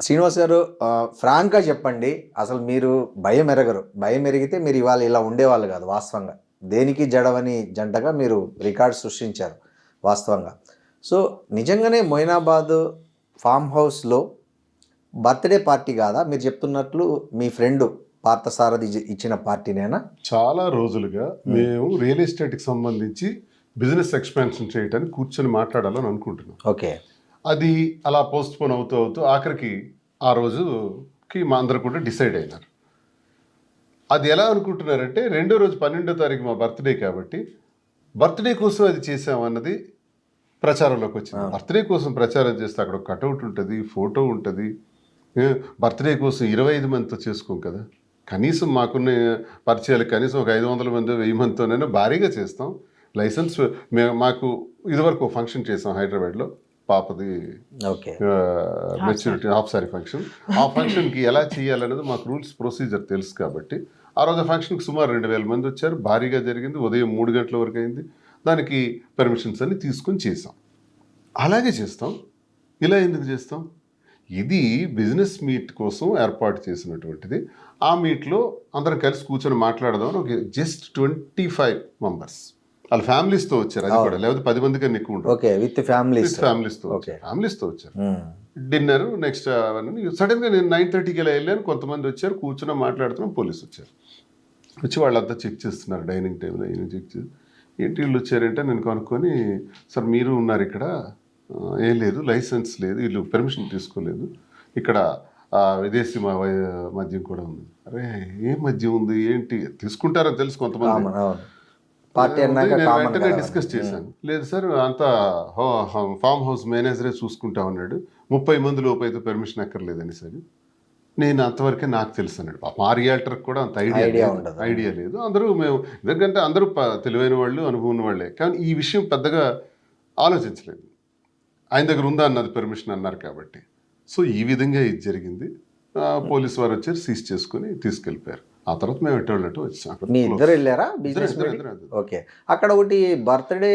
శ్రీనివాస్ గారు ఫ్రాంక్గా చెప్పండి. అసలు మీరు భయం ఎరగరు. భయం ఎరిగితే మీరు ఇవాళ ఇలా ఉండేవాళ్ళు కాదు వాస్తవంగా. దేనికి జడవని జంటగా మీరు రికార్డ్ సృష్టించారు వాస్తవంగా. సో నిజంగానే మొయినాబాద్ ఫామ్ హౌస్లో బర్త్డే పార్టీ కాదా? మీరు చెప్తున్నట్లు మీ ఫ్రెండ్ పార్థసారథి ఇచ్చి- ఇచ్చిన పార్టీనేనా? చాలా రోజులుగా మేము. రియల్ ఎస్టేట్కి సంబంధించి బిజినెస్ ఎక్స్పాన్షన్ చేయడానికి కూర్చొని మాట్లాడాలని అనుకుంటున్నాం. ఓకే. అది అలా పోస్ట్ పోన్ అవుతూ అవుతూ ఆఖరికి ఆ రోజుకి మా అందరు కూడా డిసైడ్ అయినారు. అది ఎలా అనుకుంటున్నారంటే రెండో రోజు పన్నెండో తారీఖు మా బర్త్డే కాబట్టి బర్త్డే కోసం అది చేసామన్నది ప్రచారంలోకి వచ్చింది. బర్త్డే కోసం ప్రచారం చేస్తే అక్కడ ఒక కటౌట్ ఉంటుంది ఫోటో ఉంటుంది. బర్త్డే కోసం ఇరవై ఐదు మందితో చేసుకోం కదా. కనీసం మాకున్న పరిచయాలు కనీసం ఒక ఐదు వందల మంది వెయ్యి మందితోనైనా భారీగా చేస్తాం. లైసెన్స్ మేము మాకు ఇదివరకు ఫంక్షన్ చేసాం హైదరాబాద్లో. పాపది okay. Maturity half sari function ఆ ఫంక్షన్కి ఎలా చేయాలనేది మాకు రూల్స్ ప్రొసీజర్ తెలుసు కాబట్టి ఆ రోజు ఫంక్షన్కి సుమారు రెండు వేల మంది వచ్చారు. భారీగా జరిగింది. ఉదయం మూడు గంటల వరకు అయింది. దానికి పర్మిషన్స్ అన్ని తీసుకొని చేసాం అలాగే చేస్తాం. ఇలా ఎందుకు చేస్తాం? ఇది బిజినెస్ మీట్ కోసం ఏర్పాటు చేసినటువంటిది. ఆ మీట్లో అందరం కలిసి కూర్చొని మాట్లాడదాం ఒక జస్ట్ ట్వంటీ ఫైవ్ మెంబర్స్ వాళ్ళ ఫ్యామిలీస్తో వచ్చారు అది కూడా. లేకపోతే పది మంది కన్నా ఎక్కువ ఉంటారు. ఓకే విత్ ఫ్యామిలీస్ ఫ్యామిలీస్తో Okay. ఫ్యామిలీస్తో వచ్చారు. డిన్నర్ నెక్స్ట్ అవన్నీ. సడన్గా నేను నైన్ థర్టీకి ఇలా వెళ్ళాను కొంతమంది వచ్చారు కూర్చున్నా మాట్లాడుతున్నాం పోలీసు వచ్చారు. వచ్చి వాళ్ళంతా చెక్ చేస్తున్నారు డైనింగ్ టేబుల్ అయిన చెక్ చేసి ఏంటి వీళ్ళు వచ్చారంటే నేను కనుక్కొని సార్ మీరు ఉన్నారు ఇక్కడ. "ఆ, ఏం లేదు లైసెన్స్ లేదు వీళ్ళు పర్మిషన్ తీసుకోలేదు. ఇక్కడ విదేశీ మ- మద్యం కూడా ఉంది. అరే ఏం మద్యం ఉంది? ఏంటి? తీసుకుంటారని తెలుసు కొంతమంది. పార్టీ వెంటనే డిస్కస్ చేశాను. లేదు సార్ అంతా ఫామ్ హౌస్ మేనేజరే చూసుకుంటా ఉన్నాడు. ముప్పై మంది లోపు అయితే పర్మిషన్ అక్కర్లేదని సార్. నేను అంతవరకే నాకు తెలుసు అన్నాడు. పాపం ఆ రియాల్టర్కి కూడా అంత ఐడియా. ఐడియా లేదు. అందరూ మేము ఎందుకంటే అందరూ తెలివైన వాళ్ళు అనుభవం ఉన్న వాళ్ళే. కానీ ఈ విషయం పెద్దగా ఆలోచించలేదు. ఆయన దగ్గర ఉందా అన్నది పర్మిషన్ అన్నారు కాబట్టి. సో ఈ విధంగా ఇది జరిగింది. పోలీసు వారు వచ్చారు సీజ్ చేసుకుని తీసుకెళ్ళిపోయారు. ఆ తర్వాత మేము ఎటు వెళ్ళట్టు వచ్చాం మీ ఇద్దరు వెళ్ళారా? బిజినెస్. ఓకే. అక్కడ ఒకటి బర్త్డే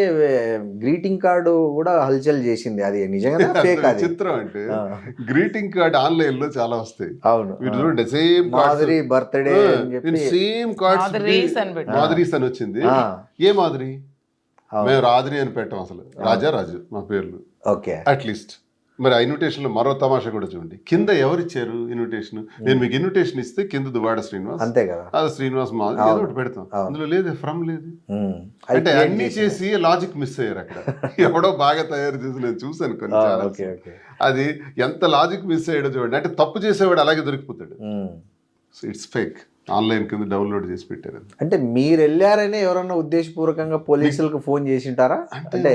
గ్రీటింగ్ కార్డు కూడా హల్చల్ చేసింది. అది నిజంగా ఫేక్ అది? చిత్రం అంటే. గ్రీటింగ్ కార్డ్ ఆన్లైన్లో చాలా వస్తాయి. అవును. చూడండి సేమ్ మాధురి బర్త్డే అని చెప్పి సేమ్ కార్డ్స్ మాధురీస్ అని పెట్టారు. మాధురీస్ అని వచ్చింది. ఏ మాధురి. మేము రాధురి అని పెట్టాం అసలు. రాజా రాజు మా పేర్లు. ఓకే. అట్లీస్ట్ మరి ఆ ఇన్విటేషన్లో మరో తమాషా కూడా చూడండి. కింద ఎవరు ఇచ్చారు ఇన్విటేషన్ నేను మీకు ఇన్విటేషన్ ఇస్తే కింద దువాడ శ్రీనివాస్ అంతే కదా. అది శ్రీనివాస్ ఏదో ఒకటి పెడతాం. అందులో లేదు ఫ్రమ్ లేదు. అంటే అన్ని. చేసి లాజిక్ మిస్ అయ్యారు అక్కడ. ఎవడో బాగా తయారు చేసి నేను చూశాను కొన్ని అది ఎంత లాజిక్ మిస్ అయ్యాడో చూడండి. అంటే తప్పు చేసేవాడు అలాగే దొరికిపోతాడు. సో ఇట్స్ ఫేక్ ఆన్లైన్ కింద డౌన్లోడ్ చేసి పెట్టారు. అంటే మీరు వెళ్ళారనే ఎవరన్నా ఉద్దేశపూర్వకంగా పోలీసులకు ఫోన్ చేసి ఉంటారా అంటే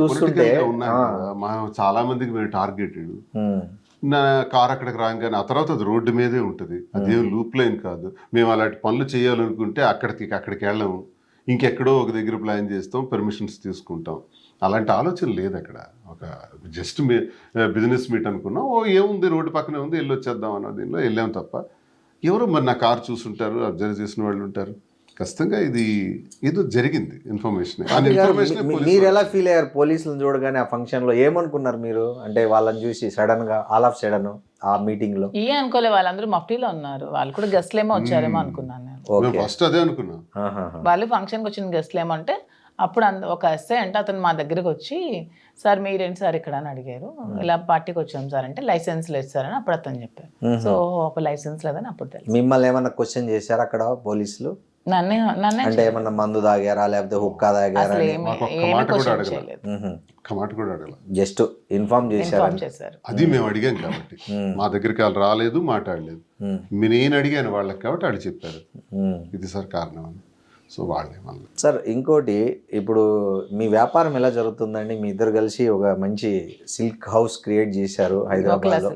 చూస్తుంటే చాలా మందికి మేము టార్గెటెడ్. నా కార్ అక్కడికి రాగానే ఆ తర్వాత అది రోడ్డు మీదే ఉంటుంది. అదేం లూప్ లైన్ కాదు. మేము అలాంటి పనులు చేయాలనుకుంటే అక్కడికి అక్కడికి వెళ్ళము. ఇంకెక్కడో ఒక దగ్గర ప్లాన్ చేస్తాం పర్మిషన్స్ తీసుకుంటాం. అలాంటి ఆలోచన లేదు అక్కడ. ఒక జస్ట్ బిజినెస్ మీట్ అనుకున్నాం. ఓ ఏముంది రోడ్డు పక్కనే ఉంది వెళ్ళి వచ్చేద్దాం అన్న దీనిలో వెళ్ళాం తప్ప. ఎవరు మరి నా కార్ చూసుంటారు అబ్జర్వ్ చేసిన వాళ్ళు ఉంటారు? ఖచ్చితంగా ఇది ఏదో జరిగింది ఇన్ఫర్మేషన్. మీరు ఎలా ఫీల్ అయ్యారు పోలీసులను చూడగానే ఆ ఫంక్షన్లో ఏమనుకున్నారు మీరు? అంటే వాళ్ళని చూసి సడన్గా ఆల్ ఆఫ్ సడన్ ఆ మీటింగ్లో ఏ అనుకోలే వాళ్ళందరూ మఫ్టీలో ఉన్నారు. వాళ్ళు కూడా గెస్ట్లు ఏమో వచ్చారేమో అనుకున్నాను నేను. ఫస్ట్ అదే అనుకున్నాం. వాళ్ళు ఫంక్షన్కి వచ్చిన గెస్ట్లు ఏమంటే అప్పుడు అంద- ఒక ఎస్ఐ అంటే అతను మా దగ్గరికి వచ్చి సార్ మీరేంటి సార్ ఇక్కడ? అని అడిగారు. ఇలా పార్టీకి వచ్చాం సార్. అంటే లైసెన్స్ లేదు సార్ అని అప్పుడు అతను చెప్పారు. సో అప్పుడు లైసెన్స్ లేదని అప్పుడు తెలుసు. మిమ్మల్ని ఏమన్నా క్వశ్చన్ చేశారా అక్కడ పోలీసులు? నన్నే నన్నే అంటే ఏమన్నా మందు తాగారా లేకపోతే హుక్కా తాగారా అసలు ఏమి ఏమి కూడా క్వశ్చన్ అడగలేదు. చేయలేదు. ఒక్క మాట కూడా అడగల జస్ట్ ఇన్ఫార్మ్ చేశారా. ఇన్ఫార్మ్ చేశారు. అది మేము అడిగాం కాబట్టి. మా దగ్గరికి వాళ్ళు రాలేదు మాట్లాడలేదు. నేను అడిగాను వాళ్ళకి కాబట్టి వాళ్ళు చెప్పారు. ఇది సార్ కారణం అని. సో వాళ్ళే మళ్ళీ. సార్ ఇంకోటి ఇప్పుడు మీ వ్యాపారం ఎలా జరుగుతుందండి? మీ ఇద్దరు కలిసి ఒక మంచి సిల్క్ హౌస్ క్రియేట్ చేశారు హైదరాబాద్.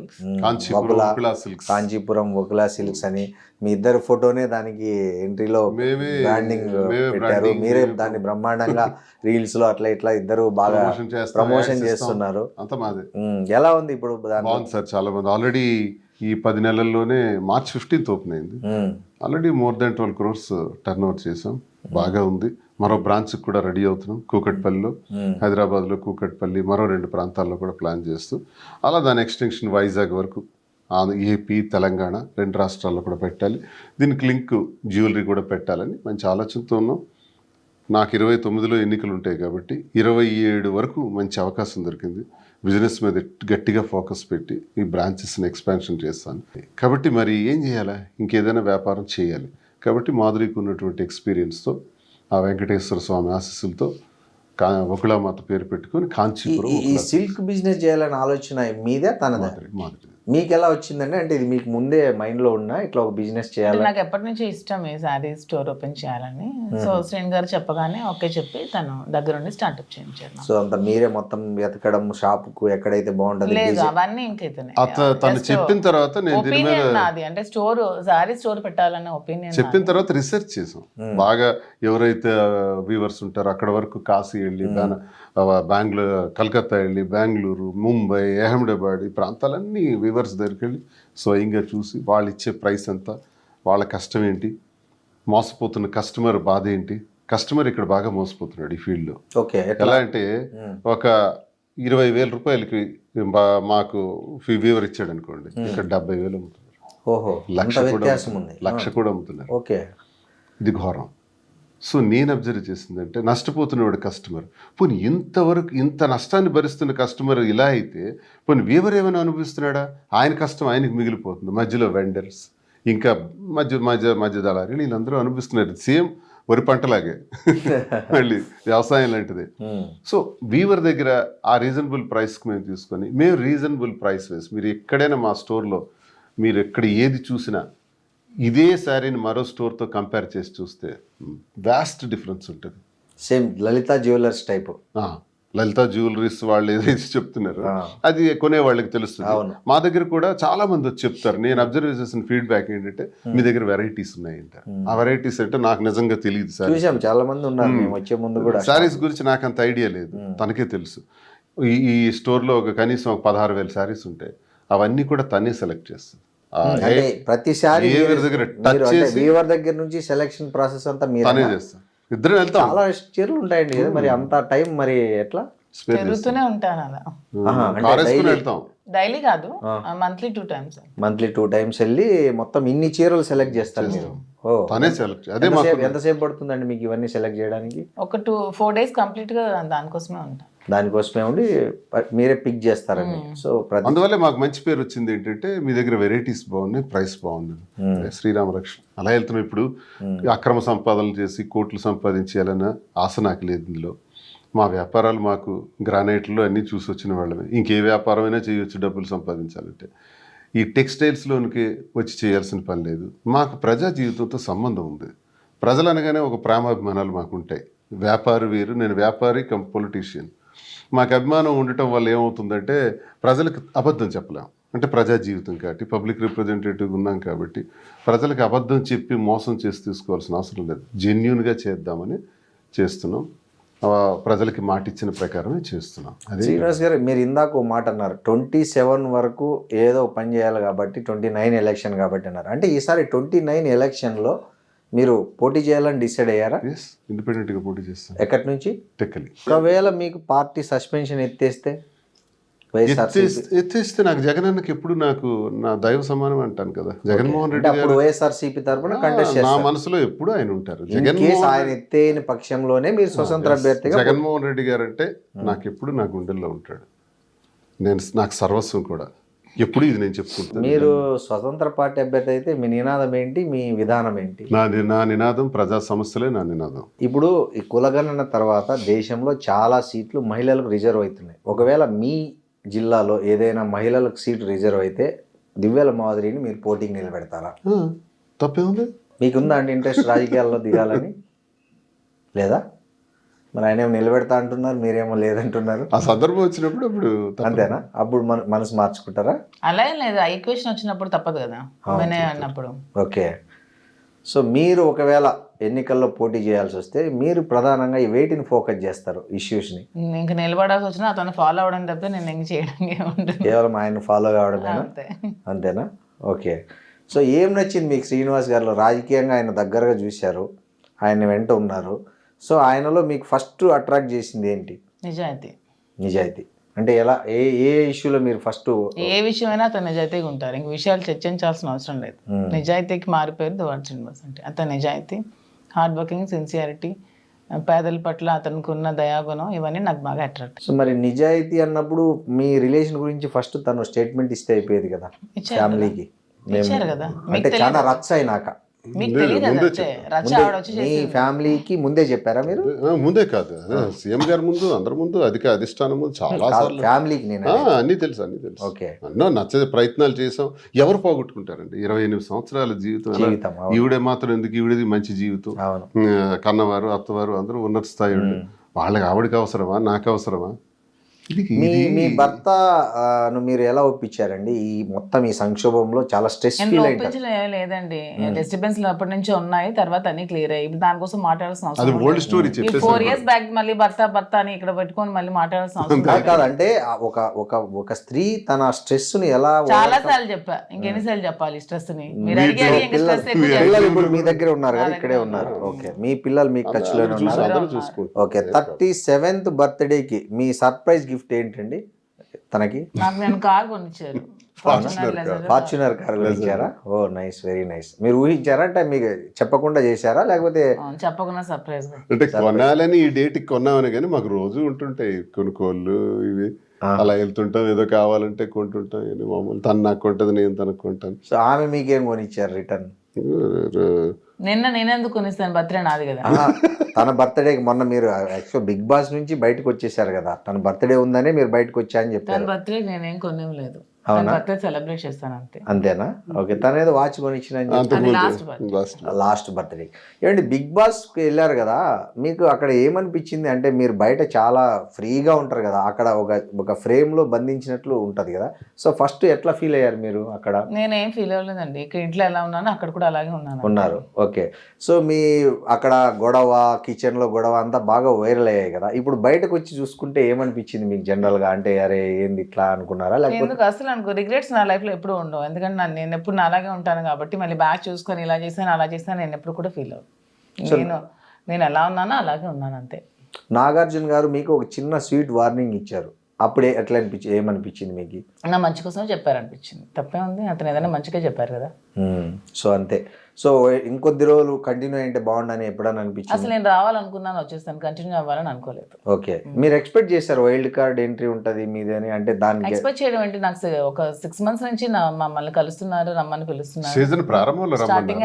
కాంచీపురం ఒకలా సిల్క్స్. కాంచీపురం ఒకలా సిల్క్స్ అని మీ ఇద్దరు ఫోటోనే దానికి ఎంట్రీలో బ్రాండింగ్ పెట్టారు. మీరే దాన్ని బ్రహ్మాండంగా రీల్స్లో అట్లా ఇట్లా ఇద్దరు బాగా ప్రమోషన్. చేస్తున్నారు. అంత మాదే. మ్మ్. ఎలా ఉంది ఇప్పుడు బాగుంది సార్ చాలా మంది ఆల్రెడీ ఈ పది నెలల్లోనే మార్చ్ ఫిఫ్టీన్త్ ఓపెన్ అయింది. Already more than twelve crores turnover చేసాం. బాగా ఉంది. మరో బ్రాంచ్ కూడా రెడీ అవుతున్నాం. కూకట్పల్లిలో హైదరాబాద్లో కూకట్పల్లి మరో రెండు ప్రాంతాల్లో కూడా ప్లాన్ చేస్తూ అలా దాని ఎక్స్టెన్షన్ వైజాగ్ వరకు ఏపీ తెలంగాణ రెండు రాష్ట్రాల్లో కూడా పెట్టాలి. దీనికి లింక్ జ్యువెలరీ కూడా పెట్టాలని మంచి ఆలోచనతో ఉన్నాం. నాకు ఇరవై తొమ్మిదిలో ఎన్నికలు ఉంటాయి కాబట్టి ఇరవై ఏడు వరకు మంచి అవకాశం దొరికింది. బిజినెస్ మీద గట్టిగా ఫోకస్ పెట్టి ఈ బ్రాంచెస్ని ఎక్స్పాన్షన్ చేస్తాను. కాబట్టి మరి ఏం చేయాలా? ఇంకేదైనా వ్యాపారం చేయాలి. కాబట్టి మాధురికి ఉన్నటువంటి ఎక్స్పీరియన్స్తో ఆ వెంకటేశ్వర స్వామి ఆశీస్సులతో కా ఒకళామాత పేరు పెట్టుకొని ఈ- కాంచీపురం ఈ- సిల్క్ బిజినెస్ చేయాలని ఆలోచన మీదే తనదే? మాధురి మీకు ఎలా వచ్చిందండి? అంటే ఇది మీకు ముందే మైండ్లో ఉన్నా ఇట్లా ఒక బిజినెస్ అంటే చేయాలని? నాకు ఎప్పటి నుంచి ఇష్టం ఈ శారీ స్టోర్ ఓపెన్ చేయాలని. సో శ్రేణి గారు చెప్పగానే ఓకే చెప్పి తను దగ్గరుండి స్టార్ట్అప్ చేయించారు నాకు. సో అంత మీరే మొత్తం వెతకడం షాప్కు ఎక్కడైతే బాగుంటది లేదు అవన్నీ ఇంకైతేనే అత తను చెప్పిన తర్వాత నేను ఒపీనియన్ నాది. అంటే స్టోర్ శారీ స్టోర్ పెట్టాలనే ఒపీనియన్ చెప్పిన తర్వాత రీసెర్చ్ చేసాం బాగా ఎవరైతే వీవర్స్ ఉంటారో అక్కడ వరకు కాశీ వెళ్ళి బెంగళూరు కలకత్తా వెళ్ళి బెంగళూరు ముంబై అహ్మదాబాద్ ఈ ప్రాంతాలన్నీ వీవర్స్ దగ్గరికి వెళ్ళి స్వయంగా చూసి వాళ్ళు ఇచ్చే ప్రైస్ ఎంత వాళ్ళ కష్టం ఏంటి మోసపోతున్న కస్టమర్ బాధ ఏంటి కస్టమర్ ఇక్కడ బాగా మోసపోతున్నాడు ఈ ఫీల్డ్లో ఓకే ఎలా అంటే ఒక ఇరవై వేల రూపాయలకి మాకు వీవర్ ఇచ్చాడు అనుకోండి ఇక్కడ డెబ్బై వేలు అమ్ముతున్నారు. ఓహో లక్ష కూడా లక్ష కూడా అమ్ముతున్నారు. ఓకే. ఇది ఘోరం. సో నేను అబ్జర్వ్ చేసిందంటే నష్టపోతున్నవాడు కస్టమర్ పోనీ ఇంతవరకు ఇంత నష్టాన్ని భరిస్తున్న కస్టమర్ ఇలా అయితే పోనీ వీవర్ ఏమైనా అనుభవిస్తున్నాడా? ఆయన కష్టం ఆయనకి మిగిలిపోతుంది. మధ్యలో వెండర్స్ ఇంకా మధ్య మధ్య మధ్య దళారి వీళ్ళందరూ అనుభవిస్తున్నారు. సేమ్ వరి పంటలాగే. మళ్ళీ వ్యవసాయం లాంటిది. ఉమ్. సో వీవర్ దగ్గర ఆ రీజనబుల్ ప్రైస్కి మేము తీసుకొని మేము రీజనబుల్ ప్రైస్ వేసి మీరు ఎక్కడైనా మా స్టోర్లో మీరు ఎక్కడ ఏది చూసినా ఇదే శారీని మరో స్టోర్తో కంపేర్ చేసి చూస్తే వ్యాస్ట్ డిఫరెన్స్ ఉంటుంది. Same Lalitha jewellers type Lalitha jewelleries వాళ్ళు ఏదైతే చెప్తున్నారు. అది కొనే వాళ్ళకి తెలుస్తుంది. మా దగ్గర కూడా చాలా మంది వచ్చి చెప్తారు నేను అబ్జర్వ్ చేసిన ఫీడ్బ్యాక్ ఏంటంటే మీ దగ్గర వెరైటీస్ ఉన్నాయంట. ఆ వెరైటీస్ అంటే నాకు నిజంగా తెలియదు సార్ చూసాం చాలా మంది ఉన్నారు మేము వచ్చే ముందు కూడా. శారీస్ గురించి నాకు అంత ఐడియా లేదు. తనకే తెలుసు. ఈ స్టోర్లో ఒక కనీసం ఒక పదహారు వేల శారీస్ ఉంటాయి అవన్నీ కూడా తనే సెలెక్ట్ చేస్తుంది. అంటే ప్రతిసారి వీవర్ దగ్గర నుంచి సెలక్షన్ ప్రాసెస్ అంతా మీరు ఇద్దరం వెళ్తాం. చాలా చీరలు ఉంటాయండి కదా మరి అంత టైం మరి ఎట్లా? తిరుగుతూనే ఉంటాను అలా. డైలీ కాదు monthly two times monthly two times వెళ్ళి మొత్తం ఇన్ని చీరలు సెలెక్ట్ చేస్తారు మీరు. ఓ. తనే సెలెక్ట్ అదే మాకు ఎంతసేపు ఎంతసేపు పడుతుందండి మీకు ఇవన్నీ సెలెక్ట్ చేయడానికి? ఒక టూ ఫోర్ డేస్ కంప్లీట్గా దానికోసమే ఉంటాను దానికోసమే ఉండి మీరే పిక్ చేస్తారండి సో అందువల్ల మాకు మంచి పేరు వచ్చింది ఏంటంటే మీ దగ్గర వెరైటీస్ బాగున్నాయి ప్రైస్ బాగుంది. శ్రీరామ రక్షణ అలా వెళ్తున్నాం ఇప్పుడు. అక్రమ సంపాదనలు చేసి కోట్లు సంపాదించేయాలన్న ఆశ నాకు లేదు ఇందులో. మా వ్యాపారాలు మాకు గ్రానైట్లో అన్నీ చూసి వచ్చిన వాళ్ళమే. ఇంకే వ్యాపారమైనా చేయొచ్చు డబ్బులు సంపాదించాలంటే. ఈ టెక్స్టైల్స్లోనికి వచ్చి చేయాల్సిన పని లేదు. మాకు ప్రజా జీవితంతో సంబంధం ఉంది. ప్రజలు అనగానే ఒక ప్రేమాభిమానాలు మాకు ఉంటాయి వ్యాపారి వేరు నేను వ్యాపారి కమ్ పొలిటీషియన్ మాకు అభిమానం ఉండటం వల్ల ఏమవుతుందంటే ప్రజలకు అబద్ధం చెప్పలేం. అంటే ప్రజా జీవితం కాబట్టి పబ్లిక్ రిప్రజెంటేటివ్ ఉన్నాం కాబట్టి ప్రజలకు అబద్ధం చెప్పి మోసం చేసి తీసుకోవాల్సిన అవసరం లేదు. జెన్యున్గా చేద్దామని చేస్తున్నాం. ప్రజలకి మాట ఇచ్చిన ప్రకారమే చేస్తున్నాం. అదే శ్రీనివాస్ గారు మీరు ఇందాక ఓ మాట అన్నారు. ట్వంటీ సెవెన్ వరకు ఏదో పని చేయాలి కాబట్టి ట్వంటీ నైన్ ఎలక్షన్ కాబట్టి అన్నారు. అంటే ఈసారి ట్వంటీ నైన్ ఎలక్షన్లో మీరు పోటీ చేయాలని డిసైడ్ అయ్యారా? ఎస్ ఇండిపెండెంట్గా పోటీ చేస్తాం ఎక్కడి నుంచి టెక్కలి. ఒకవేళ మీకు పార్టీ సస్పెన్షన్ ఎత్తేస్తే ఎత్తేస్తే నాకు జగనన్నకి ఎప్పుడు నాకు నా దైవ సమానం అంటాను కదా. జగన్మోహన్ రెడ్డి అప్పుడు వైఎస్ఆర్సీపీ తరఫున కంటెస్ట్ నా మనసులో ఎప్పుడు ఆయన ఉంటారు. జగన్మోహన్ ఆయన ఎత్తేని పక్షంలోనే మీరు స్వతంత్ర అభ్యర్థిగా జగన్మోహన్ రెడ్డి గారు అంటే నాకు ఎప్పుడు నా గుండెల్లో ఉంటాడు. నేను నాకు సర్వస్వం కూడా. ఎప్పుడు ఇది నేను చెప్పుకుంటాను. మీరు స్వతంత్ర పార్టీ అభ్యర్థి అయితే మీ నినాదం ఏంటి? మీ విధానం ఏంటి? నా ని- నినాదం ప్రజా సమస్యలే నా నినాదం. ఇప్పుడు ఈ కులగణన తర్వాత దేశంలో చాలా సీట్లు మహిళలకు రిజర్వ్ అవుతున్నాయి. ఒకవేళ మీ జిల్లాలో ఏదైనా మహిళలకు సీటు రిజర్వ్ అయితే దివ్యల మాదిరిని మీరు పోటీకి నిలబెడతారా? తప్పేముంది మీకుందా అండి ఇంట్రెస్ట్ రాజకీయాల్లో దిగాలని? లేదా? మరి ఆయన ఏమో నిలబెడతా అంటున్నారు మీరేమో లేదంటున్నారు. ఆ సందర్భం వచ్చినప్పుడు అప్పుడు తప్ప- అంతేనా? అప్పుడు మన మనసు మార్చుకుంటారా? అలా ఏం లేదు. ఆ ఈక్వేషన్ వచ్చినప్పుడు తప్పదు కదా. అన్నప్పుడు. ఓకే. సో మీరు ఒకవేళ ఎన్నికల్లో పోటీ చేయాల్సి వస్తే మీరు ప్రధానంగా ఈ వేటిని ఫోకస్ చేస్తారు ఇష్యూస్ని ఇంక నిలబడాల్సి వచ్చినా అతను ఫాలో అవడం తప్పితే నేను ఇంక చేయడానికి ఉంటుంది కేవలం ఆయన ఫాలో కావడమేనా? అంతే. అంతేనా? ఓకే. సో ఏం నచ్చింది మీకు శ్రీనివాస్ గారిలో? రాజకీయంగా ఆయన దగ్గరగా చూశారు ఆయన వెంట ఉన్నారు. సో ఆయనలో మీకు ఫస్ట్ అట్రాక్ట్ చేసింది ఏంటి? నిజాయితీ. నిజాయితీ. అంటే ఎలా ఏ ఏ ఇష్యూలో మీరు ఫస్ట్ ఏ విషయమైనా అతను నిజాయితీగా ఉంటారు. ఇంక విషయాలు చర్చించాల్సిన అవసరం లేదు. నిజాయితీకి మారిపోయారు దువార్ శ్రీనివాస్ అంటే. అతని నిజాయితీ హార్డ్ వర్కింగ్ సిన్సియారిటీ పేదల పట్ల అతనికి ఉన్న దయాగుణం ఇవన్నీ నాకు బాగా అట్రాక్ట్ సో మరి నిజాయితీ అన్నప్పుడు మీ రిలేషన్ గురించి ఫస్ట్ తను స్టేట్మెంట్ ఇస్తే అయిపోయేది కదా ఫ్యామిలీకి. ఇచ్చారు కదా. అంటే చాలా రచ్చ అయినాక. మీ ఫ్యామిలీకి ముందే చెప్పారా మీరు? ముందే కాదు. సీఎం గారి ముందు అందరి ముందు అధిక అధిష్టానం ముందు చాలా సార్లు. ఫ్యామిలీకి నేను? అన్నీ తెలుసు అన్నీ తెలుసు. ఓకే. ఎన్నో నచ్చే ప్రయత్నాలు చేసాం. ఎవరు పోగొట్టుకుంటారండి? ఇరవై ఎనిమిది సంవత్సరాల జీవితం. ఈవిడే మాత్రం ఎందుకు ఈవిడది మంచి జీవితం? కన్నవారు అత్తవారు అందరూ ఉన్నత స్థాయి వాళ్ళు. వాళ్ళకి ఆవిడకి అవసరమా? నాకు అవసరమా మీ మీ భర్త మీరు ఎలా ఒప్పించారండి? ఈ మొత్తం ఈ సంక్షోభంలో చాలా స్ట్రెస్ ఫీల్ లేదండి. డిస్టర్బెన్స్ అప్పటి నుంచి ఉన్నాయి తర్వాత అన్ని క్లియర్ అయ్యి. ఇప్పుడు దానికోసం మాట్లాడాల్సిన అది అవసరం old story four years back మళ్ళీ భర్త భర్త అని ఇక్కడ పెట్టుకొని మళ్ళీ మాట్లాడాల్సిన అవసరం కాదు కాదంటే ఒక ఒక ఒక స్త్రీ తన స్ట్రెస్ని ఎలా చాలా సార్లు చెప్పా. ఇంకెన్నిసార్లు చెప్పాలి స్ట్రెస్ని మీరు అడిగారు పిల్లలు ఇప్పుడు మీ దగ్గర ఉన్నారు కదా ఇక్కడే ఉన్నారు. ఓకే. మీ పిల్లలు మీకు టచ్లోనే చూసి ఉన్నారు. అందరూ చూసుకుంటారు ఓకే. థర్టీ సెవెంత్ బర్త్డేకి మీ సర్ప్రైజ్ గిఫ్ట్ ఏంటండి? తనకి? నాకు నేను కార్ కొనిచ్చారు. Fortuner Leisure. ఫార్చునర్ కార్ ఇచ్చారా ఓ నైస్ వెరీ నైస్. మీరు ఊహించారా? అంటే మీకు చెప్పకుండా చేశారా? లేకపోతే చెప్పకుండా సర్ప్రైజ్ అంటే కొనాలని ఈ డేట్ కొన్నామని కానీ మాకు రోజు ఉంటుంటాయి కొనుక్కోళ్ళు ఇవి. అలా వెళ్తుంటాం ఏదో కావాలంటే కొంటుంటాం ఇది మామూలు తను నాకు కొంటది నేను తనకు కొంటాను. సో ఆమె మీకేం కొనిచ్చారు రిటర్న్? నిన్న నేనెందుకు కొనిస్తాను బర్త్డే నాది కదా. తన బర్త్డేకి మొన్న మీరు యాక్చువల్ బిగ్ బాస్ నుంచి బయటకు వచ్చేసారు కదా. తన బర్త్డే ఉందనే మీరు బయటకు వచ్చా అని తన చెప్పారు బర్త్డే నేనేం కొనేం లేదు. బర్త్డే సెలబ్రేట్ చేస్తాను అంతే అంతేనా? ఓకే తను ఏదో వాచ్ కొనిచ్చిన అది last birthday last last birthday ఏమండి బిగ్ బాస్కి వెళ్ళారు కదా మీకు అక్కడ ఏమనిపించింది? అంటే మీరు బయట చాలా ఫ్రీగా ఉంటారు కదా అక్కడ ఒక ఒక ఫ్రేమ్లో బంధించినట్లు ఉంటుంది కదా. సో ఫస్ట్ ఎట్లా ఫీల్ అయ్యారు మీరు అక్కడ? నేనేం ఫీల్ అవ్వలేదండి. ఇక్కడ ఇంట్లో ఎలా ఉన్నానో అక్కడ కూడా అలాగే ఉన్నాను ఉన్నారు. ఓకే. సో మీ అక్కడ గొడవ కిచెన్లో గొడవ అంతా బాగా వైరల్ అయ్యాయి కదా. ఇప్పుడు బయటకు వచ్చి చూసుకుంటే ఏమనిపించింది మీకు జనరల్గా అంటే అరే ఏంది ఇట్లా అనుకున్నారా? లేకపోతే అసలు అనుకో రిగ్రెట్స్ నా లైఫ్లో ఎప్పుడు ఉండవు. ఎందుకంటే నన్ను నేను ఎప్పుడు నా అలాగే ఉంటాను కాబట్టి మళ్ళీ బ్యాక్ చూసుకొని ఇలా చేశాను అలా చేశాను నేను ఎప్పుడు కూడా ఫీల్ అవ్వను. నేను నేను ఎలా ఉన్నానో అలాగే ఉన్నాను అంతే. నాగార్జున గారు మీకు ఒక చిన్న స్వీట్ వార్నింగ్ ఇచ్చారు. అప్పుడే ఎట్లా అనిపించి ఏమనిపించింది మీకు? నా మంచి కోసం చెప్పారు అనిపించింది తప్పే ఉంది. అతను ఏదైనా మంచిగా చెప్పారు కదా. సో అంతే. సో ఇంకొద్ది రోజులు కంటిన్యూ అయింటే బాగుండని ఎప్పుడని అనిపించింది? అసలు నేను రావాలనుకున్నాను వచ్చేస్తాను. కంటిన్యూ అవ్వాలని అనుకోలేదు. ఓకే. మీరు ఎక్స్పెక్ట్ చేశారు వైల్డ్ కార్డ్ ఎంట్రీ ఉంటది మీది అని అంటే దానికి ఎక్స్పెక్ట్ చేయడం ఏంటి? నాకు ఒక సిక్స్ మంత్స్ నుంచి మమ్మల్ని కలుస్తున్నారు రమ్మని పిలుస్తున్నారు. సీజన్ ప్రారంభంలో స్టార్టింగ్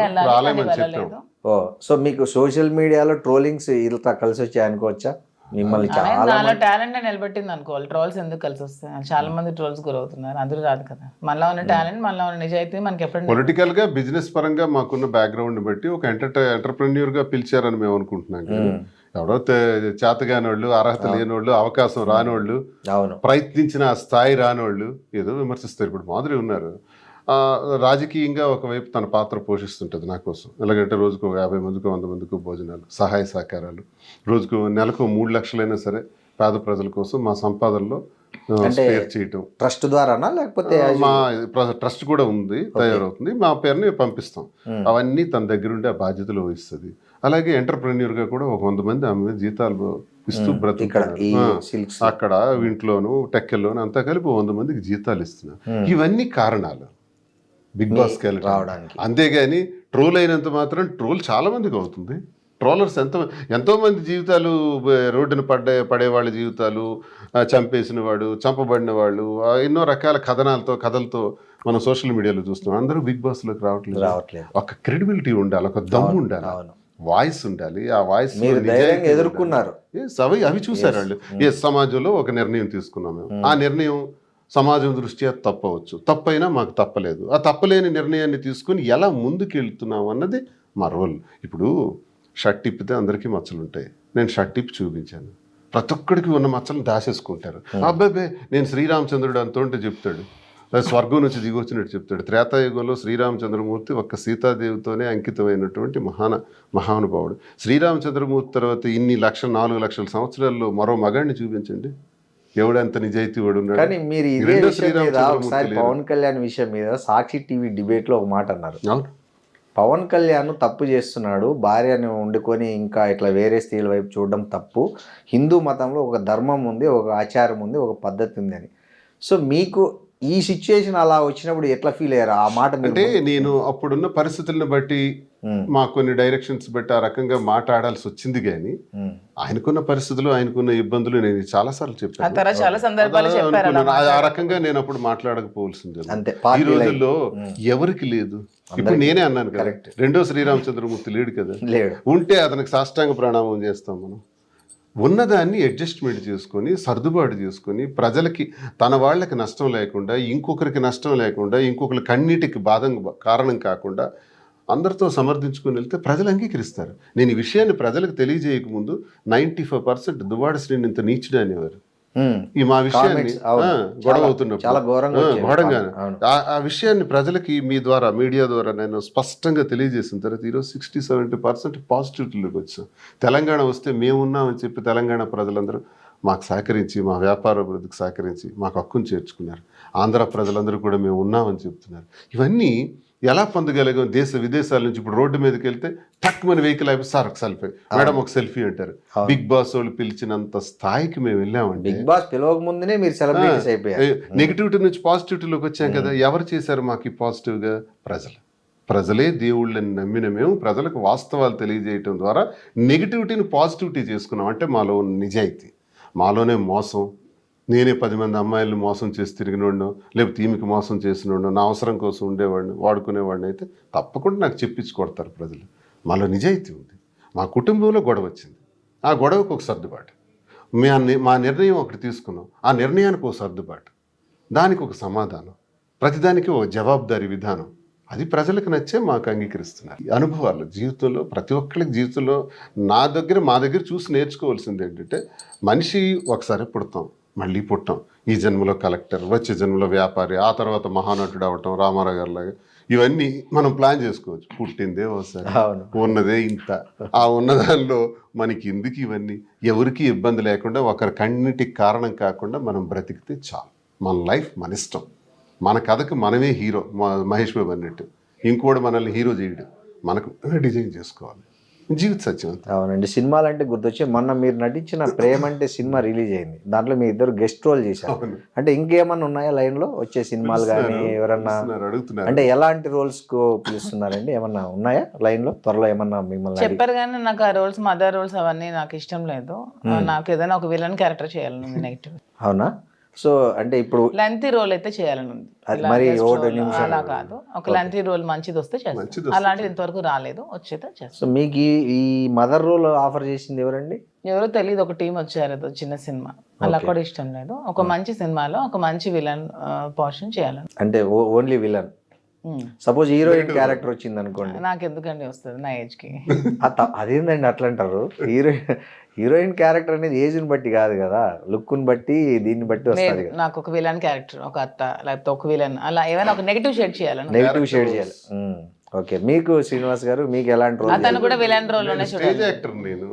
ఓ సో మీకు సోషల్ మీడియాలో ట్రోలింగ్స్ ఇలా కలిసి వచ్చాయి అనుకోవచ్చా మిమ్మల్ని చాలా టాలెంట్ నిలబెట్టింది అనుకోవాలి ట్రోల్స్ ఎందుకు కలిసి వస్తాయి? చాలా మంది ట్రోల్స్ గురవుతున్నారు. అందరూ రాదు కదా. మనలో ఉన్న టాలెంట్ మనలో ఉన్న నిజాయితీ మనకి ఎప్పుడు పొలిటికల్గా బిజినెస్ పరంగా మాకున్న బ్యాక్గ్రౌండ్ బట్టి ఒక ఎంటర్ప్రెన్యూర్గా పిలిచారని మేము అనుకుంటున్నాం కానీ ఎవడో వాళ్ళు అర్హత లేని వాళ్ళు అవకాశం రానోళ్ళు ప్రయత్నించిన ఆ స్థాయి రానోళ్ళు ఏదో విమర్శిస్తారు. ఇప్పుడు మాదిరి ఉన్నారు. రాజకీయంగా ఒకవైపు తన పాత్ర పోషిస్తుంటుంది నా కోసం. ఎలాగంటే రోజుకు యాభై మందికి వంద మందికి భోజనాలు సహాయ సహకారాలు. రోజుకు నెలకు మూడు లక్షలైనా సరే పేద ప్రజల కోసం మా సంపాదనలో స్పేర్ చేయటం. ట్రస్ట్ ద్వారానా? లేకపోతే మా ట్రస్ట్ కూడా ఉంది తయారవుతుంది. మా పేరుని పంపిస్తాం. అవన్నీ తన దగ్గర ఉండే బాధ్యతలు వహిస్తుంది. అలాగే ఎంటర్ప్రెన్యూర్గా కూడా ఒక వంద మంది ఆమె జీతాలు ఇస్తూ సిల్క్స్. అక్కడ ఇంట్లోను టెక్కెల్లోను అంతా కలిపి వంద మందికి జీతాలు ఇస్తున్నారు. ఇవన్నీ కారణాలు. బిగ్ బాస్ రావడానికి. అంతేగాని ట్రోల్ అయినంత మాత్రం ట్రోల్ చాలా మందికి అవుతుంది. ట్రోలర్స్ ఎంత ఎంతో మంది జీవితాలు రోడ్డున పడ్డే పడే వాళ్ళ జీవితాలు చంపేసిన వాడు చంపబడిన వాళ్ళు ఎన్నో రకాల కథనాలతో కథలతో మనం సోషల్ మీడియాలో చూస్తున్నాం. అందరూ బిగ్ బాస్లోకి రావట్లేదు. రావట్లేదు. ఒక క్రెడిబిలిటీ ఉండాలి ఒక దమ్ము ఉండాలి వాయిస్ ఉండాలి ఆ వాయిస్ ఎదుర్కొన్నారు. అవి అవి చూసారు వాళ్ళు. ఏ సమాజంలో ఒక నిర్ణయం తీసుకున్నాం మేము. ఆ నిర్ణయం సమాజం దృష్ట్యా తప్పవచ్చు. తప్పైనా మాకు తప్పలేదు. ఆ తప్పలేని నిర్ణయాన్ని తీసుకుని ఎలా ముందుకు వెళ్తున్నాం అన్నది మా రోల్. ఇప్పుడు షర్ట్ ఇప్పితే అందరికీ మచ్చలు ఉంటాయి నేను షర్ట్ ఇప్పి చూపించాను. ప్రతి ఒక్కడికి ఉన్న మచ్చలను దాచేసుకుంటారు. అబ్బాబే నేను శ్రీరామచంద్రుడు అంతుంటే చెప్తాడు. అది స్వర్గం నుంచి దిగొచ్చినట్టు చెప్తాడు. త్రేతాయుగంలో శ్రీరామచంద్రమూర్తి ఒక్క సీతాదేవితోనే అంకితమైనటువంటి మహాన మహానుభావుడు. శ్రీరామచంద్రమూర్తి తర్వాత ఇన్ని లక్షల నాలుగు లక్షల సంవత్సరాల్లో మరో మగాడిని చూపించండి. ఎవడంత నిజాయితీ వాడు కానీ మీరు ఇదే విషయం మీద ఒకసారి. పవన్ కళ్యాణ్ విషయం మీద సాక్షి టీవీ డిబేట్లో ఒక మాట అన్నారు. పవన్ కళ్యాణ్ తప్పు చేస్తున్నాడు భార్యని వండుకొని ఇంకా ఇట్లా వేరే స్త్రీల వైపు చూడడం తప్పు. హిందూ మతంలో ఒక ధర్మం ఉంది ఒక ఆచారం ఉంది ఒక పద్ధతి ఉంది అని. సో మీకు ఈ సిచ్యుయేషన్ అలా వచ్చినప్పుడు ఎట్లా ఫీల్ అయ్యారు? ఆ మాట అంటే నేను అప్పుడున్న పరిస్థితులను బట్టి ఉమ్, మా కొన్ని డైరెక్షన్స్ బట్టి ఆ రకంగా మాట్లాడాల్సి వచ్చింది కానీ ఉమ్, ఆయనకున్న పరిస్థితులు ఆయనకున్న ఇబ్బందులు నేను చాలా సార్లు ఆ చెప్పాను. ఆ-. రకంగా నేను అప్పుడు మాట్లాడకపోవాల్సింది ఈ రోజుల్లో ఎవరికి లేదు. ఇప్పుడు నేనే అన్నాను Correct. రెండో శ్రీరామచంద్రమూర్తి లేడు కదా. లేడు. ఉంటే అతనికి సాష్టాంగ ప్రణామం చేస్తాం మనం. ఉన్నదాన్ని అడ్జస్ట్మెంట్ చేసుకొని సర్దుబాటు చేసుకొని ప్రజలకి తన వాళ్ళకి నష్టం లేకుండా ఇంకొకరికి నష్టం లేకుండా ఇంకొకరి కన్నీటికి బాధం కారణం కాకుండా అందరితో సమర్థించుకొని వెళ్తే ప్రజలు అంగీకరిస్తారు. నేను ఈ విషయాన్ని ప్రజలకు తెలియజేయకముందు ninety five percent Duvvada Sreeni ఇంత నీచుడు అనేవారు. ఈ మా విషయాన్ని గొడవ అవుతున్నప్పుడు. చాలా ఘోరంగా ఆ విషయాన్ని ప్రజలకి మీ ద్వారా మీడియా ద్వారా నేను స్పష్టంగా తెలియజేసిన తర్వాత ఈరోజు సిక్స్టీ సెవెంటీ పర్సెంట్ పాజిటివిటీలోకి వచ్చాం. తెలంగాణ వస్తే మేమున్నామని చెప్పి తెలంగాణ ప్రజలందరూ మాకు సహకరించి మా వ్యాపార అభివృద్ధికి సహకరించి మాకు హక్కును చేర్చుకున్నారు. ఆంధ్ర ప్రజలందరూ కూడా మేము ఉన్నామని చెప్తున్నారు. ఇవన్నీ ఎలా పొందగలిగాం దేశ విదేశాల నుంచి ఇప్పుడు రోడ్డు మీదకి వెళ్తే టక్ మన వెహికల్ అయిపోయి సార్ ఒక సెల్ఫీ. మేడం ఒక సెల్ఫీ అంటారు. బిగ్ బాస్ వాళ్ళు పిలిచినంత స్థాయికి మేము వెళ్ళామండి. బిగ్ బాస్ పిలవక ముందునే మీరు సెలబ్రిటీస్ అయిపోయారు. నెగిటివిటీ నుంచి పాజిటివిటీలోకి వచ్చాం కదా ఎవరు చేశారు మాకు పాజిటివ్గా ప్రజలు. ప్రజలే దేవుళ్ళని నమ్మిన మేము ప్రజలకు వాస్తవాలు తెలియజేయటం ద్వారా నెగిటివిటీని పాజిటివిటీ చేసుకున్నాం. అంటే మాలో నిజాయితీ మాలోనే మోసం నేనే పది మంది అమ్మాయిలను మోసం చేసి తిరిగినోడు లేకపోతే ఈమెకి మోసం చేసినోడు నా అవసరం కోసం ఉండేవాడిని వాడుకునేవాడిని అయితే తప్పకుండా నాకు చెప్పించి కొడతారు ప్రజలు. మాలో నిజాయితీ ఉంది. మా కుటుంబంలో గొడవ వచ్చింది. ఆ గొడవకు ఒక సర్దుబాటు. మా మా నిర్ణయం ఒకటి తీసుకున్నాం. ఆ నిర్ణయానికి ఒక సర్దుబాటు. దానికి ఒక సమాధానం. ప్రతిదానికి ఒక జవాబుదారీ విధానం. అది ప్రజలకు నచ్చే మాకు అంగీకరిస్తున్నారు. అనుభవాలు జీవితంలో ప్రతి ఒక్కరికి జీవితంలో నా దగ్గర మా దగ్గర చూసి నేర్చుకోవాల్సింది ఏంటంటే మనిషి ఒకసారి పుడతాం. మళ్ళీ పుట్టాం. ఈ జన్మలో కలెక్టర్ వచ్చే జన్మలో వ్యాపారి ఆ తర్వాత మహానటుడు అవటం రామారావు గారి లాగా. ఇవన్నీ మనం ప్లాన్ చేసుకోవచ్చు. పుట్టిందే ఒకసారి ఉన్నదే ఇంత. ఆ ఉన్నదానిలో మనకి ఎందుకు ఇవన్నీ? ఎవరికి ఇబ్బంది లేకుండా ఒకరి కన్నిటికి కారణం కాకుండా మనం బ్రతికితే చాలు. మన లైఫ్ మన ఇష్టం. మన కథకు మనమే హీరో. మహేష్ బాబు అన్నట్టు. ఇంకోటి మనల్ని హీరో చేయడు. మనకు డిజైన్ చేసుకోవాలి. జీవిత సత్యం అవునండి. సినిమాలు అంటే గుర్తొచ్చి మొన్న మీరు నటించిన ప్రేమ అంటే సినిమా రిలీజ్ అయింది. దాంట్లో మీ ఇద్దరు గెస్ట్ రోల్ చేశారు. అంటే ఇంకేమన్నా ఉన్నాయా లైన్లో వచ్చే సినిమాలు కానీ ఎవరన్నా అంటే ఎలాంటి రోల్స్కు పిలుస్తున్నారండి? ఏమన్నా ఉన్నాయా లైన్లో త్వరలో ఏమన్నా మిమ్మల్ని చెప్పారు కానీ నాకు ఆ రోల్స్ మదర్ రోల్స్ అవన్నీ నాకు ఇష్టం లేదు. నాకు ఏదైనా ఒక విలన్ క్యారెక్టర్ చేయాలని ఉంది నెగిటివ్ అవునా? సో అంటే ఇప్పుడు లెంతీ రోల్ అయితే చేయాలని ఉంది. అది మరి. అలా కాదు. ఒక లెంతీ రోల్ మంచిది వస్తే చేస్తాం. అలాంటిది ఇంతవరకు రాలేదు. వచ్చేదో చేస్తాం. సో మీకు ఈ- ఈ మదర్ రోల్ ఆఫర్ చేసింది ఎవరండి? ఎవరో తెలియదు ఒక టీం వచ్చారు. ఏదో చిన్న సినిమా. అలా కూడా ఇష్టం లేదు. ఒక మంచి సినిమాలో ఒక మంచి విలన్ పోర్షన్ చేయాలని అంటే only villain. Suppose heroine character వచ్చింది అనుకోండి. నాకు ఎందుకండి వస్తుంది నా ఏజ్కి? అదేందండి అట్లా అంటారు హీరోయిన్ హీరోయిన్ క్యారెక్టర్ అనేది ఏజ్ని బట్టి కాదు కదా. లుక్ని బట్టి దీన్ని బట్టి వస్తుంది నాకు ఒక విలన్ క్యారెక్టర్ ఒక అత్త లేకపోతే ఒక విలన్ అలా ఏమైనా ఒక నెగిటివ్ షేడ్ చేయాలని నెగిటివ్ షేడ్ చేయాలి. ఓకే మీకు శ్రీనివాస్ గారు మీకు ఎలాంటి రోల్ అతను కూడా విలన్ రోల్లోనే స్టేజ్ యాక్టర్ నేను.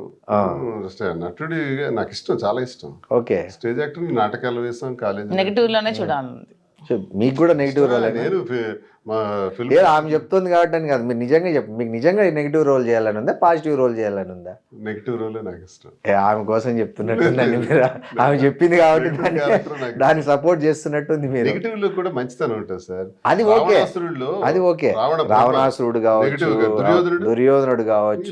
నటుడిగా నాకు ఇష్టం చాలా ఇష్టం. ఓకే స్టేజ్ యాక్టర్ నాటకాలు వేసాం కాలేజ్ నెగిటివ్లోనే చూడాలి. సో మీకు కూడా నెగిటివ్ రోల్ నేను ఆమె చెప్తుంది కాబట్టి అని కాదు. మీరు నిజంగా చెప్పు మీకు నిజంగా నెగిటివ్ రోల్ చేయాలని ఉందా? పాజిటివ్ రోల్ చేయాలని ఉందా? నెగిటివ్ రోలే నాకు ఇష్టం. ఆమె కోసం చెప్తున్నట్టుందండి మీరు. ఆమె చెప్పింది కాబట్టి దాన్ని సపోర్ట్ చేస్తున్నట్టుంది మీరు. నెగిటివ్లో కూడా మంచితనం ఉంటుంది సార్. అది ఓకే. అది ఓకే. రావణ రావణాసురుడు కావచ్చు దుర్యోధనుడు. కావచ్చు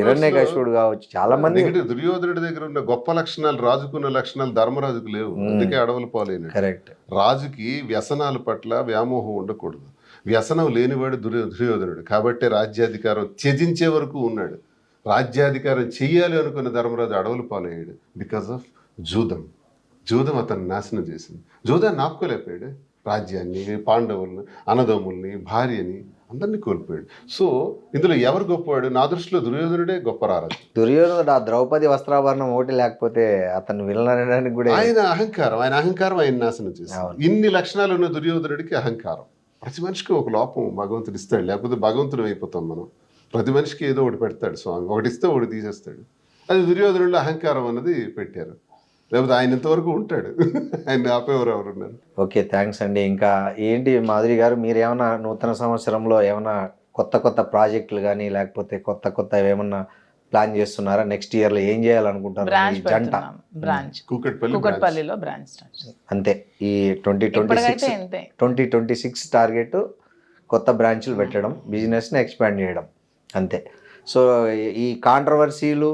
హిరణ్యకశిపుడు కావచ్చు చాలా మంది దుర్యోధనుడి దగ్గర ఉన్న గొప్ప లక్షణాలు రాజుకున్న లక్షణాలు ధర్మరాజుకు లేవు. అందుకే అడవులు పాలైనడు కరెక్ట్. రాజుకి వ్యసనాల పట్ల వ్యామోహం ఉండకూడదు. వ్యసనం లేనివాడు దుర్యో దుర్యోధనుడు. కాబట్టి రాజ్యాధికారం త్యజించే వరకు ఉన్నాడు. రాజ్యాధికారం చెయ్యాలి అనుకున్న ధర్మరాజు అడవులు పాలయ్యాడు. బికాస్ ఆఫ్ జూదం. జూదం అతను నాశనం చేసింది. జూదాన్ని ఆపుకోలేకపోయాడు రాజ్యాన్ని పాండవుల్ని అన్నదమ్ముల్ని భార్యని అందరినీ కోల్పోయాడు. సో ఇందులో ఎవరు గొప్పవాడు? నా దృష్టిలో దుర్యోధనుడే గొప్ప రారాజు. దుర్యోధనుడు ఆ ద్రౌపది వస్త్రాభరణం ఒకటి లేకపోతే అతను విలనడానికి కూడా ఆయన అహంకారం. ఆయన అహంకారం ఆయన నాశనం చేశారు ఇన్ని లక్షణాలు ఉన్న దుర్యోధనుడికి అహంకారం. ప్రతి మనిషికి ఒక లోపం భగవంతుడు ఇస్తాడు. లేకపోతే భగవంతుడు అయిపోతాం మనం. ప్రతి మనిషికి ఏదో ఒకటి పెడతాడు స్వామి. ఒకటి ఇస్తే ఒకటి తీసేస్తాడు. అది దుర్యోధనుడు అహంకారం అన్నది పెట్టారు. లేకపోతే ఆయన ఇంతవరకు ఉంటాడు. ఆయన ఆపేవారు ఎవరు ఉన్నారు ఓకే థ్యాంక్స్ అండి. ఇంకా ఏంటి మాధురి గారు మీరు ఏమైనా నూతన సంవత్సరంలో ఏమైనా కొత్త కొత్త ప్రాజెక్టులు కానీ లేకపోతే కొత్త కొత్త ఏమన్నా ప్లాన్ చేస్తున్నారా? నెక్స్ట్ ఇయర్లో ఏం చేయాలనుకుంటున్నారు? బ్రాంచ్ జంట. బ్రాంచ్. కూకట్పల్లి కుకట్పల్లిలో బ్రాంచ్. స్టార్ట్ అంతే. ఈ twenty twenty six twenty twenty six target కొత్త బ్రాంచ్లు పెట్టడం బిజినెస్ని ఎక్స్పాండ్ చేయడం. అంతే. సో ఈ కాంట్రవర్సీలు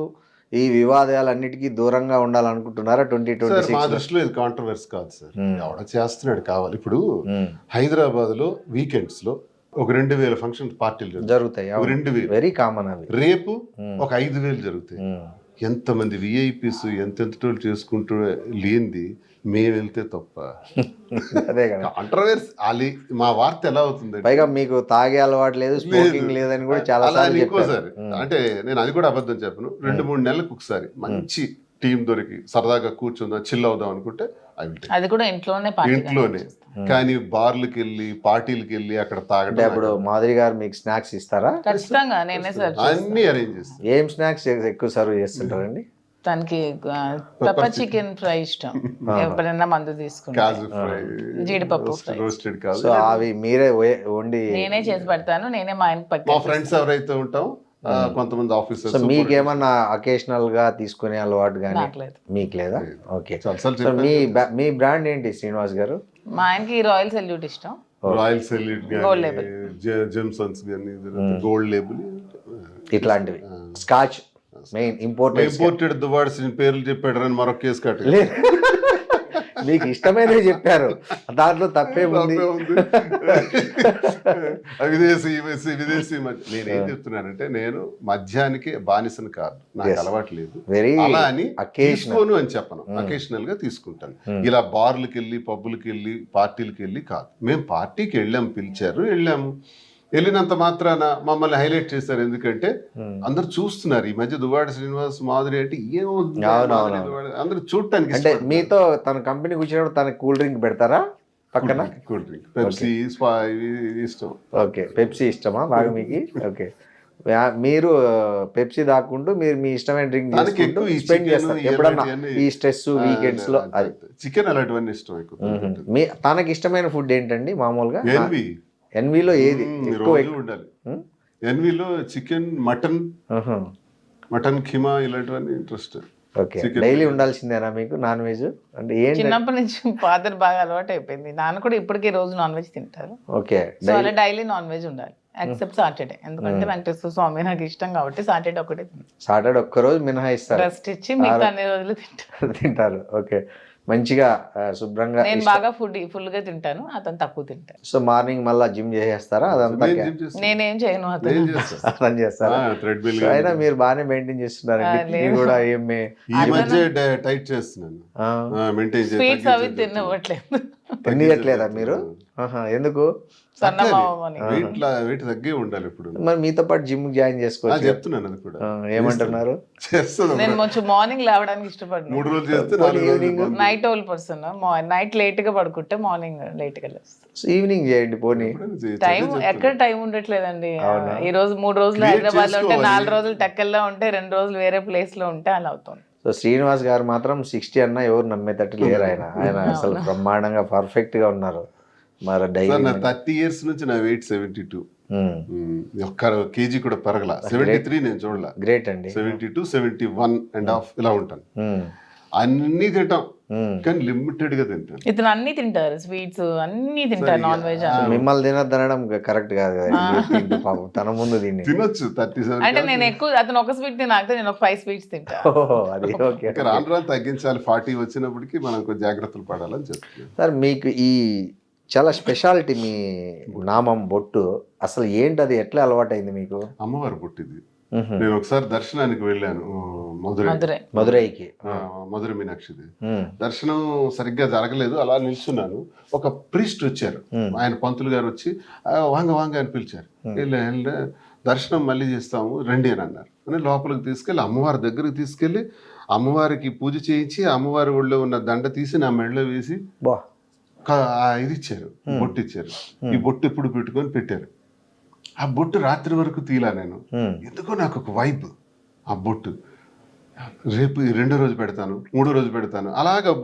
ఈ వివాదాలన్నిటికీ దూరంగా ఉండాలనుకుంటున్నారా ట్వంటీ ట్వంటీ సార్ మా సిక్స్? దృష్టిలో ఇది కాంట్రవర్సీ కాదు సార్ Hmm. ఎవడ చేస్తున్నాడు కావాలి. ఇప్పుడు హైదరాబాద్లో వీకెండ్స్లో ఒక రెండు వేల ఫంక్షన్ పార్టీలు జరుగుతాయి. రెండు వేలు. వెరీ కామన్ అవి. రేపు. ఒక ఐదు వేలు జరుగుతాయి. ఎంతమంది విఐపీస్ ఎంతెంతటోళ్ళు చేసుకుంటూ లేనిది మేము వెళ్తే తప్ప. అదే కదా. కాంట్రవర్సీ అది మా వార్త ఎలా అవుతుంది పైగా మీకు తాగే అలవాటు లేదు స్మోకింగ్ లేదని కూడా చాలా ఇంకోసారి. అంటే నేను అది కూడా అబద్ధం చెప్పను. రెండు మూడు నెలలకు ఒకసారి మంచి టీం దొరికి సరదాగా కూర్చుందాం చిల్ అవుదాం అనుకుంటే. అది కూడా ఇంట్లోనే పార్టీ ఇంట్లోనే. కానీ బార్లకు వెళ్ళి పార్టీలకు వెళ్ళి అక్కడ తాగడం అప్పుడు మాధురి గారు మీకు స్నాక్స్ ఇస్తారా? ఖచ్చితంగా నేనే సార్ అన్ని అరేంజ్ చేస్తాను ఏం స్నాక్స్ ఎక్కువ సర్వ్ చేస్తుంటారండి? తనకి పెప్పర్ చికెన్ ఫ్రై ఇష్టం. ఎప్పుడైనా మందు తీసుకుంటా. కాజు ఫ్రై జీడిపప్పు. రోస్టెడ్ సో అవి మీరే వండి నేనే చేసి పెడతాను నేనే మా ఆయనకి మా ఫ్రెండ్స్ ఎవరైతే ఉంటాం కొంతమంది సో ఆఫీసర్స్ మీకేమన్నా అకేషనల్గా తీసుకునే అలవాటు కానీ మీకు లేదా. ఓకే మీ మీ బ్రాండ్ ఏంటి శ్రీనివాస్ గారు? మా ఆయనకి రాయల్ సెల్యూట్ ఇష్టం. Royal salute. జెమ్సన్స్ కానీ గోల్డ్ లేబుల్ ఇట్లాంటివి. Scotch main important imported Duvvada's పేర్లు చెప్పాడు అని మరొక కేసు కట్ట మీకు ఇష్టమైనవి చెప్పారు. దాంట్లో తప్పేముంది విదేశీ విదేశీ విదేశీ నేనేం చెప్తున్నానంటే నేను మద్యానికి బానిసను కాదు. నాకు అలవాటు లేదు. అలా అని తీసుకోను అని చెప్పను. అకేషనల్గా తీసుకుంటాను. ఇలా బార్లకు వెళ్ళి పబ్బులకి వెళ్ళి పార్టీలకి వెళ్ళి కాదు. మేము పార్టీకి వెళ్ళాము పిలిచారు వెళ్ళాము. వెళ్ళినంత మాత్రాన మమ్మల్ని హైలైట్ చేశారు. ఎందుకంటే అందరు చూస్తున్నారు. ఈ మధ్య దువాడ శ్రీనివాస్ మాధురి అంటే ఏమవుతుంది. దువ్వాడ- అందరూ చూడటానికి అంటే మీతో తన కంపెనీకి వచ్చినప్పుడు తనకి కూల్ డ్రింక్ పెడతారా? పక్కన? Cool drink. పెప్సీ ఇష్టం. ఓకే. పెప్సీ ఇష్టమా బాగా మీకు ఓకే మీరు పెప్సీ దాక్కుంటూ మీరు మీ ఇష్టమైన డ్రింక్ స్పెండ్ చేస్తారు. ఎప్పుడన్నా ఈ స్ట్రెస్ వీకెండ్స్లో అది చికెన్ అలాంటివన్నీ ఇష్టం. మీ తనకి ఇష్టమైన ఫుడ్ ఏంటండి మామూలుగా? ఎన్విలో ఏది? ఎక్కువ రోజు ఉండాలి? ఎన్విలో చికెన్ మటన్. మటన్ ఖిమా ఇలాంటివన్నీ ఇంట్రెస్ట్ ఓకే. డైలీ ఉండాల్సిందేనా మీకు? నాన్ వెజ్ అంటే ఏంటి? చిన్నప్పటి నుంచి ఫాదర్ బాగా అలవాటు అయిపోయింది నాన్న కూడా ఇప్పటికీ రోజు నాన్ వెజ్ తింటారు. ఓకే. సో అలా డైలీ నాన్ వెజ్ ఉండాలి. ఎక్సెప్ట్ సాటర్డే ఎందుకంటే వెంకటేశ్వర స్వామి నాకు ఇష్టం కాబట్టి సాటర్డే ఒకటే సాటర్డే ఒక్కరోజు మినహాయిస్తారు. రెస్ట్ ఇచ్చి మిగతా అన్ని రోజులు తింటాను. తింటారు. ఓకే. మంచిగా శుభ్రంగా నేను బాగా ఫుడ్ ఫుల్గా తింటాను అతను తక్కువ తింటాను సో మార్నింగ్ మళ్ళీ జిమ్ చేసేస్తారా? అదంతా నేను నేనేం చేయను అతను. నేను చేస్తారా? అయినా మీరు బాగానే మెయింటైన్ చేస్తున్నారండి. ఆ, కిడ్నీ కూడా ఏమి ఈ మధ్య టైట్ చేస్తున్నాను. మెయింటైన్ స్వీట్స్ అవి తినవట్లేదు తినట్లేదా మీరు? ఎందుకు? వెయిట్ తగ్గే ఉండాలి ఇప్పుడు. మరి మీతో పాటు జిమ్ జాయిన్ చేసుకోవచ్చు చెప్తున్నాను అది కూడా. ఏమంటున్నారు? చేస్తాను నేను కొంచెం మార్నింగ్ లేవడానికి ఇష్టపడను. మూడు రోజులు చేస్తే. నైట్ ఓల్ పర్సన్ నైట్ లేట్గా పడుకుంటే మార్నింగ్ లేట్గా లేస్తాను. సో ఈవినింగ్ చేయండి పోనీ. టైం ఎక్కడ టైం ఉండట్లేదండి. ఈ రోజు మూడు రోజులు హైదరాబాద్లో ఉంటే నాలుగు రోజులు టెక్కల్లో ఉంటే రెండు రోజులు వేరే ప్లేస్లో ఉంటే అలా అవుతుంది. సో శ్రీనివాస్ గారు మాత్రం సిక్స్టీ అన్న ఎవరు నమ్మేటట్టు లేరు ఆయన. ఆయన అసలు బ్రహ్మాండంగా పర్ఫెక్ట్గా ఉన్నారు. మరి డైలీ నా థర్టీ ఇయర్స్ నుంచి నా వెయిట్ సెవెంటీ టూ ఒక్క కేజీ కూడా పెరగల. సెవెంటీ త్రీ నేను చూడలా. గ్రేట్ అండి. Seventy two seventy one and half ఇలా ఉంటాను. ఉమ్, అన్ని తింటాం. ఉమ్. కానీ లిమిటెడ్గా తింటాను. ఇతను అన్ని తింటారు. స్వీట్స్ అన్ని తింటారు నాన్ వెజ్ మిమ్మల్ని తినద్దనడం కరెక్ట్ కాదు పాపం. తన ముందు దీన్ని తినొచ్చు. థర్టీ సెవెన్ అంటే నేను ఎక్కువ అతను ఒక స్వీట్ తినాక నేను ఒక ఫైవ్ స్వీట్స్ తింటా. ఓహో, అది ఓకే ఇంకా రాను రాను తగ్గించాలి. ఫార్టీ వచ్చినప్పటికీ మనం జాగ్రత్తలు పడాలని చెప్తున్నాను. సార్ మీకు ఈ చాలా స్పెషాలిటీ మీ నామం బొట్టు. అసలు ఏంటి అది ఎట్లా అలవాటైంది మీకు? అమ్మవారు పుట్టింది మ్హూ. నేను ఒకసారి దర్శనానికి వెళ్ళాను మధురై. మధురై. మదురైకి ఆ, మధుర మీనాక్షిది. దర్శనం సరిగ్గా జరగలేదు అలా నిల్చున్నాను. ఒక ప్రీస్ట్ వచ్చారు. ఆయన పంతులు గారు వచ్చి "ఆ, వాంగ వాంగ అని పిలిచారు. దర్శనం మళ్ళీ చేస్తాము రండి అని అన్నారు. అని లోపలికి తీసుకెళ్ళి అమ్మవారి దగ్గరికి తీసుకెళ్ళి అమ్మవారికి పూజ చేయించి అమ్మవారి ఒళ్ళో ఉన్న దండ తీసి నా మెడలో వేసి ఇది ఇచ్చారు బొట్టు ఇచ్చారు ఈ బొట్టు ఎప్పుడు పెట్టుకొని పెట్టారు. ఆ బొట్టు రాత్రి వరకు తీలా నేను. ఎందుకో నాకు ఒక వైబ్ ఆ బొట్టు. రేపు రెండో రోజు పెడతాను మూడో రోజు పెడతాను అలాగ